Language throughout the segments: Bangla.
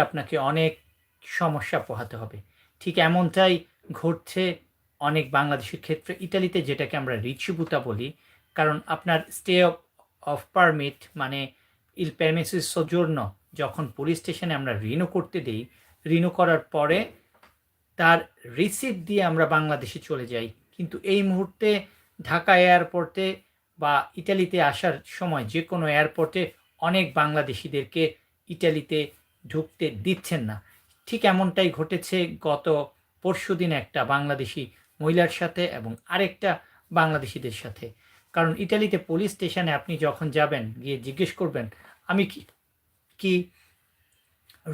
আপনাকে অনেক সমস্যা পোহাতে হবে। ঠিক এমনটাই ঘটছে অনেক বাংলাদেশের ক্ষেত্রে। ইটালিতে যেটাকে আমরা রিচিবুতা বলি, কারণ আপনার স্টে অফ পারমিট মানে ইল প্যারমেসিস সোজোর্ন যখন পুলিশ স্টেশনে আমরা রিনো করতে দিই, রিনো করার পরে তার রিসিপ্ট দিয়ে আমরা বাংলাদেশে চলে যাই। কিন্তু এই মুহূর্তে ঢাকা এয়ারপোর্টে বা ইটালিতে আসার সময় যে কোনো এয়ারপোর্টে অনেক বাংলাদেশিদেরকে ইটালিতে ঢুকতে দিচ্ছেন না। ঠিক এমনটাই ঘটেছে গত পরশুদিন একটা বাংলাদেশি মহিলার সাথে এবং আরেকটা বাংলাদেশিদের সাথে। কারণ ইটালিতে পুলিশ স্টেশনে আপনি যখন যাবেন, গিয়ে জিজ্ঞেস করবেন, আমি কি কি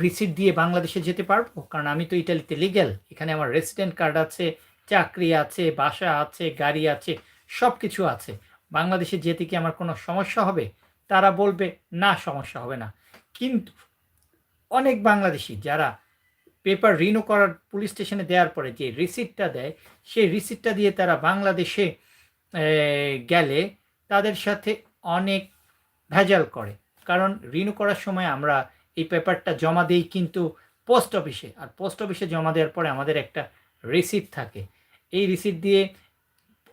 রিসিট দিয়ে বাংলাদেশে যেতে পারব? কারণ আমি তো ইটালিতে লিগ্যাল এখানে আমার রেসিডেন্ট কার্ড আছে, চাকরি আছে, বাসা আছে, গাড়ি আছে সব কিছু আছে। বাংলাদেশে যেতে কি আমার কোনো সমস্যা হবে? তারা বলবে, না, সমস্যা হবে না। কিন্তু অনেক বাংলাদেশি যারা পেপার রিনো করার পুলিশ স্টেশনে দেওয়ার পরে যে রিসিটটা দেয়, সেই রিসিটটা দিয়ে তারা বাংলাদেশে গেলে তাদের সাথে অনেক ভেজাল করে। কারণ রিনিউ করার সময় আমরা এই পেপারটা জমা দিই কিন্তু পোস্ট অফিসে। আর পোস্ট অফিসে জমা দেওয়ার পরে আমাদের একটা রিসিপ্ট থাকে। এই রিসিপ্ট দিয়ে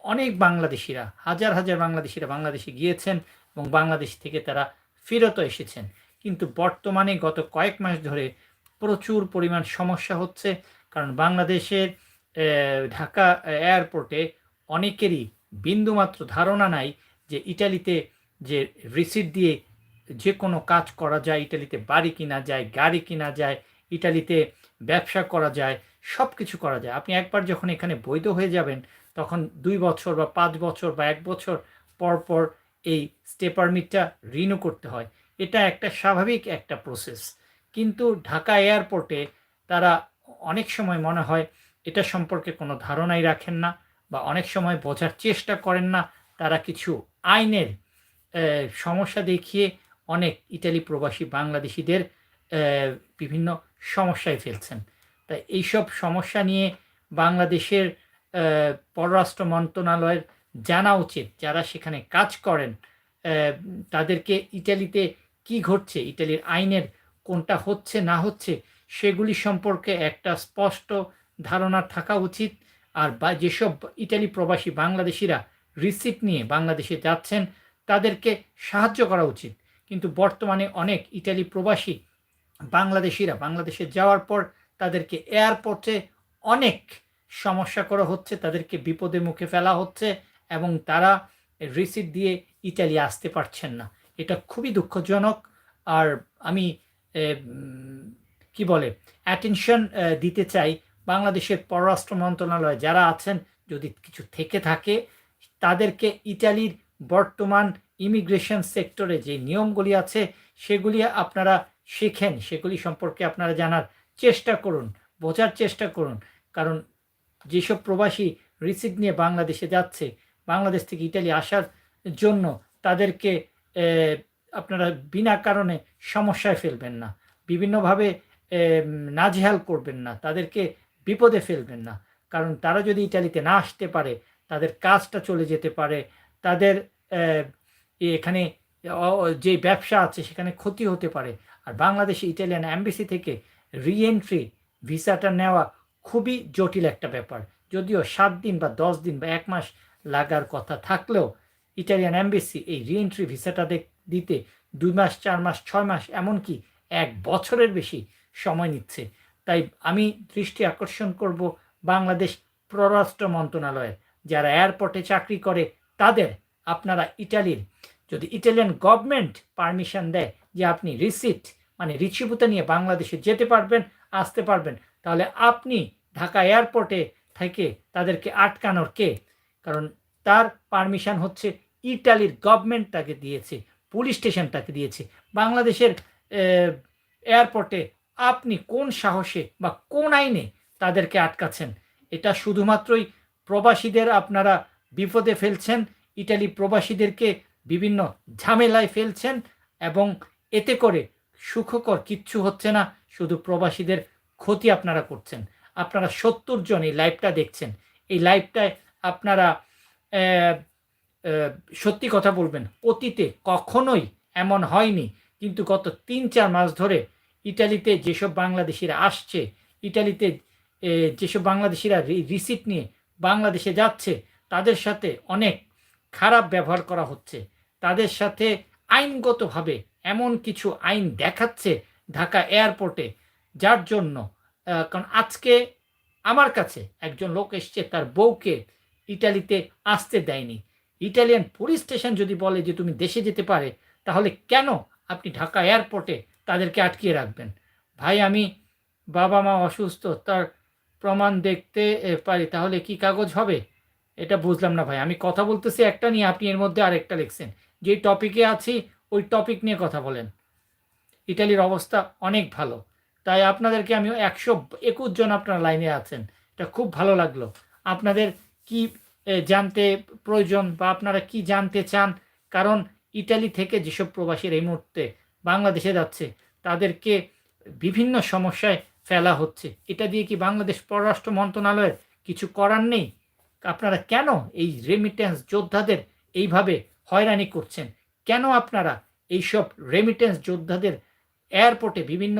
অনেক বাংলাদেশিরা, হাজার হাজার বাংলাদেশিরা বাংলাদেশে গিয়েছেন এবং বাংলাদেশ থেকে তারা ফেরত এসেছেন। কিন্তু বর্তমানে গত কয়েক মাস ধরে প্রচুর পরিমাণ সমস্যা হচ্ছে, কারণ বাংলাদেশের ঢাকা এয়ারপোর্টে অনেকেরই বিন্দুমাত্র ধারণা নাই যে ইটালিতে যে রিসিট দিয়ে যে কোনো কাজ করা যায়, ইটালিতে বাড়ি কিনা যায়, গাড়ি কিনা যায়, ইটালিতে ব্যবসা করা যায় সব কিছু করা যায়। আপনি একবার যখন এখানে বৈধ হয়ে যাবেন, তখন দুই বছর বা পাঁচ বছর বা এক বছর পর পর এই স্টে পারমিটটা রিনিউ করতে হয়। এটা একটা স্বাভাবিক একটা প্রসেস কিন্তু ঢাকা এয়ারপোর্টে তারা অনেক সময় মনে হয় এটা সম্পর্কে কোনো ধারণাই রাখেন না বা অনেক সময় বোঝার চেষ্টা করেন না। তারা কিছু আইনের সমস্যা দেখিয়ে অনেক ইটালি প্রবাসী বাংলাদেশিদের বিভিন্ন সমস্যায় ফেলছেন। তাই এইসব সমস্যা নিয়ে বাংলাদেশের পররাষ্ট্র মন্ত্রণালয়ের জানা উচিত। যারা সেখানে কাজ করেন তাদেরকে ইটালিতে কি ঘটছে ইটালির আইনের কোনটা হচ্ছে, না হচ্ছে, সেগুলি সম্পর্কে একটা স্পষ্ট ধারণা থাকা উচিত। আর বা, যেসব ইটালি প্রবাসী বাংলাদেশিরা রিসিপ্ট নিয়ে বাংলাদেশে যাচ্ছেন, তাদেরকে সাহায্য করা উচিত। কিন্তু বর্তমানে অনেক ইটালি প্রবাসী বাংলাদেশিরা বাংলাদেশে যাওয়ার পর তাদেরকে এয়ারপোর্টে অনেক সমস্যা করা হচ্ছে, তাদেরকে বিপদের মুখে ফেলা হচ্ছে এবং তারা রিসিপ্ট দিয়ে ইটালি আসতে পারছেন না। এটা খুবই দুঃখজনক। আর আমি কি বলে অ্যাটেনশন দিতে চাই বাংলাদেশের পররাষ্ট্র মন্ত্রণালয়। যারা আছেন, যদি কিছু থেকে থাকে, তাদেরকে ইটালির বর্তমান ইমিগ্রেশন সেক্টরে যে নিয়মগুলি আছে, সেগুলি আপনারা শেখেন। সেগুলি সম্পর্কে আপনারা জানার চেষ্টা করুন, বোঝার চেষ্টা করুন। কারণ যেসব প্রবাসী রিসিপ্ট নিয়ে বাংলাদেশে যাচ্ছে, বাংলাদেশ থেকে ইটালি আসার জন্য তাদেরকে আপনারা বিনা কারণে সমস্যায় ফেলবেন না। বিভিন্নভাবে নাজেহাল করবেন না। তাদেরকে বিপদে ফেলবেন না। কারণ তারা যদি ইটালিতে না আসতে পারে, তাদের কাজটা চলে যেতে পারে। তাদের এখানে যে ব্যবসা আছে, সেখানে ক্ষতি হতে পারে। আর বাংলাদেশে ইটালিয়ান অ্যাম্বাসি থেকে রিএন্ট্রি ভিসাটা নেওয়া খুবই জটিল একটা ব্যাপার। যদিও সাত দিন বা দশ দিন বা এক মাস লাগার কথা থাকলেও ইটালিয়ান অ্যাম্বাসি এই রিএন্ট্রি ভিসাটা দিতে দুই মাস, চার মাস, ছয় মাস, এমনকি এক বছরের বেশি সময় নিচ্ছে। তাই আমি দৃষ্টি আকর্ষণ করব বাংলাদেশ পররাষ্ট্র মন্ত্রণালয়ের যারা এয়ারপোর্টে চাকরি করে, তাদের, আপনারা ইটালির যদি ইটালিয়ান গভর্নমেন্ট পারমিশন দেয় যে আপনি রিসিট মানে রিচিভূতা নিয়ে বাংলাদেশে যেতে পারবেন, আসতে পারবেন, তাহলে আপনি ঢাকা এয়ারপোর্টে থেকে তাদেরকে আটকানোর কে? কারণ তার পারমিশন হচ্ছে ইটালির গভর্নমেন্ট তাকে দিয়েছে পুলিশ স্টেশন তাকে দিয়েছে। বাংলাদেশের এয়ারপোর্টে আপনি কোন সাহসে বা কোন আইনে তাদেরকে আটকাচ্ছেন? এটা শুধুমাত্রই প্রবাসীদের আপনারা বিপদে ফেলছেন ইটালি প্রবাসীদেরকে বিভিন্ন ঝামেলায় ফেলছেন এবং এতে করে সুখকর কিচ্ছু হচ্ছে না, শুধু প্রবাসীদের ক্ষতি আপনারা করছেন। আপনারা সত্তর জন এই লাইভটা দেখছেন। এই লাইভটায় আপনারা সত্যি কথা বলবেন, অতীতে কখনোই এমন হয়নি। কিন্তু গত তিন চার মাস ধরে ইটালিতে যেসব বাংলাদেশিরা আসছে, ইটালিতে যেসব বাংলাদেশিরা রিসিট নিয়ে বাংলাদেশে যাচ্ছে, তাদের সাথে অনেক খারাপ ব্যবহার করা হচ্ছে। তাদের সাথে আইনগতভাবে এমন কিছু আইন দেখাচ্ছে ঢাকা এয়ারপোর্টে, যার জন্য কারণ আজকে আমার কাছে একজন লোক এসছে, তার বউকে ইটালিতে আসতে দেয়নি। ইটালিয়ান পুলিশ স্টেশন যদি বলে যে তুমি দেশে যেতে পারে, তাহলে কেন আপনি ঢাকা এয়ারপোর্টে তাদেরকে আটকিয়ে রাখবেন? ভাই, আমি বাবা মা অসুস্থ, তার প্রমাণ দেখতে পারি, তাহলে কি কাগজ হবে? এটা বুঝলাম না ভাই, আমি কথা বলতেছি একটা নিয়ে, আপনি এর মধ্যে আরেকটা লিখছেন। যে টপিকে আছি, ওই টপিক নিয়ে কথা বলেন। ইটালির অবস্থা অনেক ভালো, তাই আপনাদেরকে আমি একশো একুশ জন আপনার লাইনে আছেন, এটা খুব ভালো লাগল। আপনাদের কি জানতে প্রয়োজন বা আপনারা কি জানতে চান? কারণ ইটালি থেকে যেসব প্রবাসীর এই মুহূর্তে বাংলাদেশে যাচ্ছে, তাদেরকে বিভিন্ন সমস্যায় ফেলা হচ্ছে। এটা দিয়ে কি বাংলাদেশ পররাষ্ট্র মন্ত্রণালয়ের কিছু করার নেই? আপনারা কেন এই রেমিটেন্স যোদ্ধাদের এইভাবে হয়রানি করছেন? কেন আপনারা এইসব রেমিটেন্স যোদ্ধাদের এয়ারপোর্টে বিভিন্ন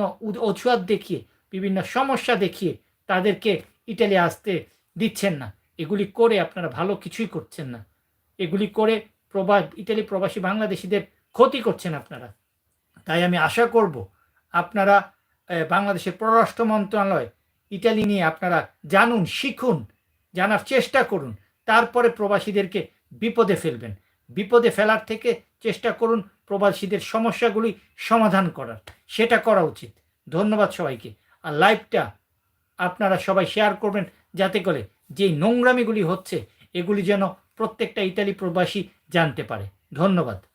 অজুহাত দেখিয়ে, বিভিন্ন সমস্যা দেখিয়ে তাদেরকে ইটালি আসতে দিচ্ছেন না? এগুলি করে আপনারা ভালো কিছুই করছেন না। এগুলি করে প্রবা ইটালি প্রবাসী বাংলাদেশিদের ক্ষতি করছেন আপনারা। তাই আমি আশা করব আপনারা বাংলাদেশের পররাষ্ট্র মন্ত্রণালয় ইটালি নিয়ে আপনারা জানুন, শিখুন, জানার চেষ্টা করুন। তারপরে প্রবাসীদেরকে বিপদে ফেলবেন। বিপদে ফেলার থেকে চেষ্টা করুন প্রবাসীদের সমস্যাগুলি সমাধান করার। সেটা করা উচিত। ধন্যবাদ সবাইকে। আর লাইভটা আপনারা সবাই শেয়ার করবেন। যাতে করে যে নোংরামিগুলি হচ্ছে এগুলি যেন প্রত্যেকটা ইতালি প্রবাসী জানতে পারে। ধন্যবাদ।